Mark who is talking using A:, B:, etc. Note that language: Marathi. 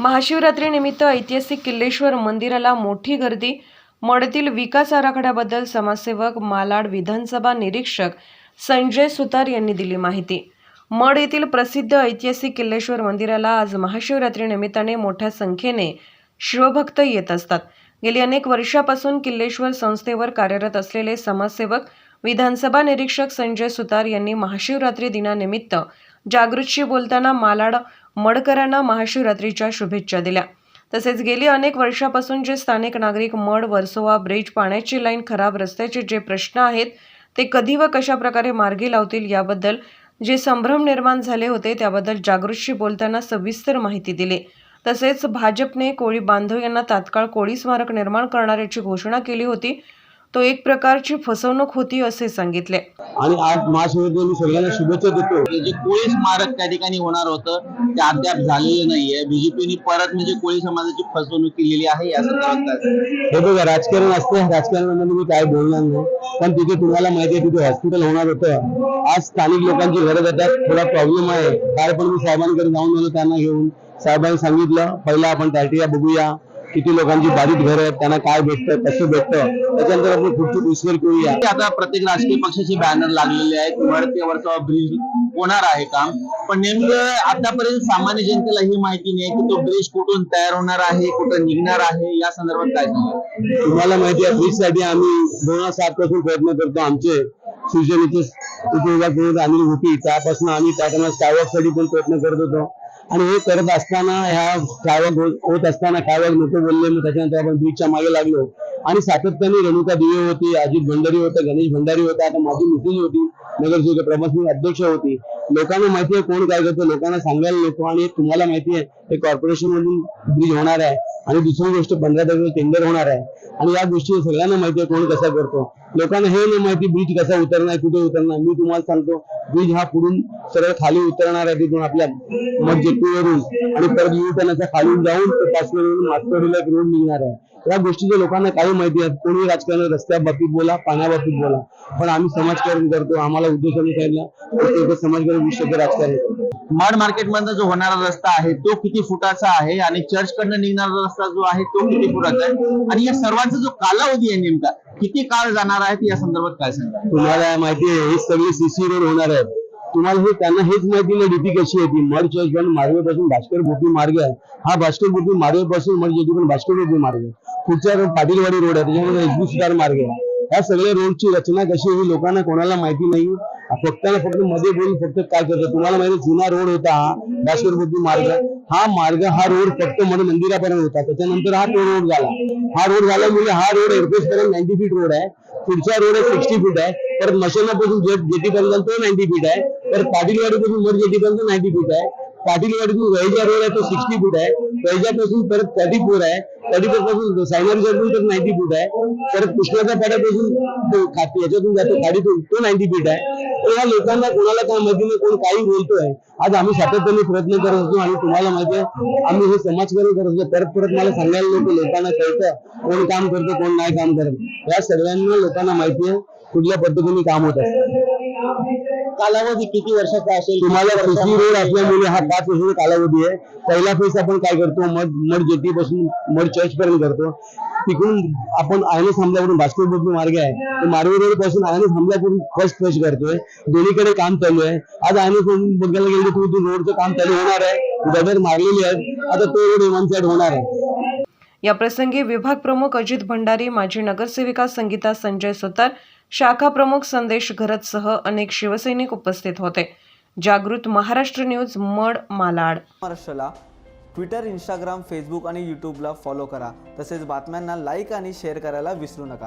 A: महाशिवरात्रीनिमित्त ऐतिहासिक किल्लेश्वर मंदिराला मोठी गर्दी. मडतील विकास आराखड्याबद्दल समाजसेवक मालाड विधानसभा निरीक्षक संजय सुतार यांनी दिली माहिती. मड येथील प्रसिद्ध ऐतिहासिक किल्लेश्वर मंदिराला आज महाशिवरात्रीनिमित्ताने मोठ्या संख्येने शिवभक्त येत असतात. गेली अनेक वर्षापासून किल्लेश्वर संस्थेवर कार्यरत असलेले समाजसेवक विधानसभा निरीक्षक संजय सुतार यांनी महाशिवरात्री दिनानिमित्त जागृतशी बोलताना मालाड मडकरांना महाशिवरात्रीच्या शुभेच्छा दिल्या. तसेच गेली अनेक वर्षापासून जे स्थानिक नागरिक मड वर्सोवा ब्रिज पाण्याची लाईन खराब रस्त्याचे जे प्रश्न आहेत ते कधी व कशा प्रकारे मार्गी लावतील याबद्दल जे संभ्रम निर्माण झाले होते त्याबद्दल जागृतशी बोलताना सविस्तर माहिती दिली. तसेच भाजपने कोळी बांधव यांना तात्काळ कोळी स्मारक निर्माण करणाऱ्याची घोषणा केली होती. तो एक प्रकारची फसवणूक होती असे सांगितले.
B: आणि आज महाशिवरात्री मी सगळ्यांना शुभेच्छा देतो.
C: म्हणजे जे कोळी स्मारक त्या ठिकाणी होणार होतं ते अद्याप झालेलं नाहीये. बीजेपीने परत म्हणजे कोळी समाजाची फसवणूक केलेली आहे या संदर्भात. काय
B: हे बघा राजकारण असते राजकारणामध्ये मी काय बोलणार नाही. पण तिथे तुम्हाला माहिती आहे तिथे हॉस्पिटल होणार होतं. आज स्थानिक लोकांची गरज जातात थोडा प्रॉब्लेम आहे. काय पण मी साहेबांकडे जाऊन आलो त्यांना घेऊन. साहेबांनी सांगितलं पहिला आपण क्रायटेरिया बघूया. किती लोकांची बाधित घर आहेत त्यांना काय भेटतं कसं भेटतं त्याच्यानंतर आपण पुढची दुसरी करूया.
C: आता प्रत्येक राजकीय पक्षाचे बॅनर लागलेले आहेत. वरती ब्रिज होणार आहे काम. पण नेमकं आतापर्यंत सामान्य जनतेला ही माहिती नाही की तो ब्रिज कुठून तयार होणार आहे कुठं निघणार आहे या संदर्भात काय
B: तुम्हाला माहिती आहे ब्रिजसाठी आम्ही दोन हजार सात पासून प्रयत्न करतो आमचे शिवसेनेचे उपविभाग आम्ही होती त्यापासून आम्ही त्या स्कायवॉकसाठी पण प्रयत्न करत होतो. आणि हे करत असताना ह्या कावक हो- होत असताना कावक नको बोलले मग त्याच्यानंतर आपण बीचच्या मागे लागलो. आणि सातत्याने रेणुका दिवे होती अजित भंडारी होते गणेश भंडारी होता आता माझी मिसेज होती नगरसेवक प्रभासमी अध्यक्ष होती. लोकांना माहिती आहे कोण काय करतो लोकांना सांगायला नको आणि तुम्हाला माहिती आहे हे कॉर्पोरेशन मधून ब्रिज होणार आहे. आणि दुसरी गोष्ट पंधरा तारखेला टेंडर होणार आहे. आणि या गोष्टी सगळ्यांना माहिती आहे कोण कसा करतो. लोकांना हे नाही माहिती ब्रिज कसा उतरणार कुठे उतरणार. मी तुम्हाला सांगतो ब्रिज हा पुढून सरळ खाली उतरणार आहे तिथून आपल्या मग आणि परत यू खालून जाऊन ते पाचवरून एक रोड निघणार आहे. या गोष्टीचं लोकांना काही माहिती आहे कोणी राजकारण रस्त्या बाबतीत बोला पाण्याबाबतीत बोला. पण आम्ही समाजकारण करतो. आम्हाला उद्देशाने सांगितलं समाजकारण विषय राजकारण. करतो
C: मड मार्केट मधनं जो होणारा रस्ता आहे तो किती फुटाचा आहे आणि चर्च कडनं निघणारा रस्ता जो आहे तो किती फुटाचा आहे? आणि या सर्वांचा जो कालावधी आहे नेमका किती काळ जाणार आहे या संदर्भात काय सांगा
B: तुम्हाला माहिती आहे हे सगळे सीसी रोड होणार आहेत. तुम्हाला हे त्यांना हेच माहिती नाही डीपी कशी येते मड चर्च पण मार्गेपासून भास्कर बोटी मार्ग आहे. हा भास्कर बोटी मार्गे पासून मड जेटी पण भास्कर बोटी मार्ग आहे. पुढच्या रोड पाटीलवाडी रोड आहे त्याच्यामध्ये एसबी सुधार मार्ग आहे. या सगळ्या रोडची रचना कशी आहे ही लोकांना कोणाला माहिती नाही. फक्त ना फक्त मध्ये बोलून जुना रोड होता हा बोटी मार्ग. हा मार्ग, हा रोड फक्त मड मंदिरापर्यंत होता. त्याच्यानंतर हा तो रोड झाला. हा रोड झाल्यामुळे हा रोड एअरपोर्ट पर्यंत नाईन्टी फीट रोड आहे. पुढचा रोड आहे सिक्स्टी फीट आहे. परत मशिनापासून जेट जेटी पर्यंत तो नाईन्टी फीट आहे. परत पाटीलवाडीपासून मड जेटी पर्यंत नाईन्टी फीट आहे. पाटीलवाडीतून वैजा रोड आहे तो सिक्स्टी फूट है आहे. वैजापासून परत कधीपूर आहे. कधीपूर पासून सायनर तर नाईन्टी फूट आहे. परत कृष्णाच्या पाड्यापासून तो खाती याच्यातून जातो खाडीतून तो नाईन्टी फीट आहे. तर या लोकांना कोणाला काय माहिती नाही कोण काही बोलतोय. आज आम्ही सातत्याने प्रयत्न करत होतो आणि तुम्हाला माहिती आहे आम्ही हे समाजकार्य करत होतो. परत परत मला सांगायला नको लोकांना कळतं कोण काम करतं कोण नाही काम करत. या सगळ्यांना लोकांना माहिती आहे कुठल्या पद्धतीने काम होत असतं
C: कालावधी किती वर्षाचा असेल?
B: तुम्हाला सीसी रोड असल्यामुळे हा पाच वर्षाचा कालावधी आहे. पहिला फेज आपण काय करतो? मड मड जेटी पासून मड चर्च पर्यंत करतो. तिकडून आपण आयनस हमल्यावरून भास्कर मार्ग आहे. तो मार्ग रोडपासून आयनस हमल्यावरून फर्स्ट फेज करतोय. दोन्हीकडे काम चालू आहे. आज आयनस बघायला गेलं तर तुम्ही रोडचं काम चालू होणार आहे. गडर मारलेली आहेत आता तो रोड इमान साईड होणार आहे.
A: या प्रसंगी विभाग प्रमुख अजित भंडारी माजी नगरसेविका संगीता संजय सुतार शाखा प्रमुख संदेश घरतसह अनेक शिवसैनिक उपस्थित होते. जागृत महाराष्ट्र न्यूज मड मालाड.
D: महाराष्ट्राला ट्विटर इंस्टाग्राम फेसबुक आणि यूट्यूबला फॉलो करा. तसेच बातम्यांना लाईक आणि शेअर करायला विसरू नका.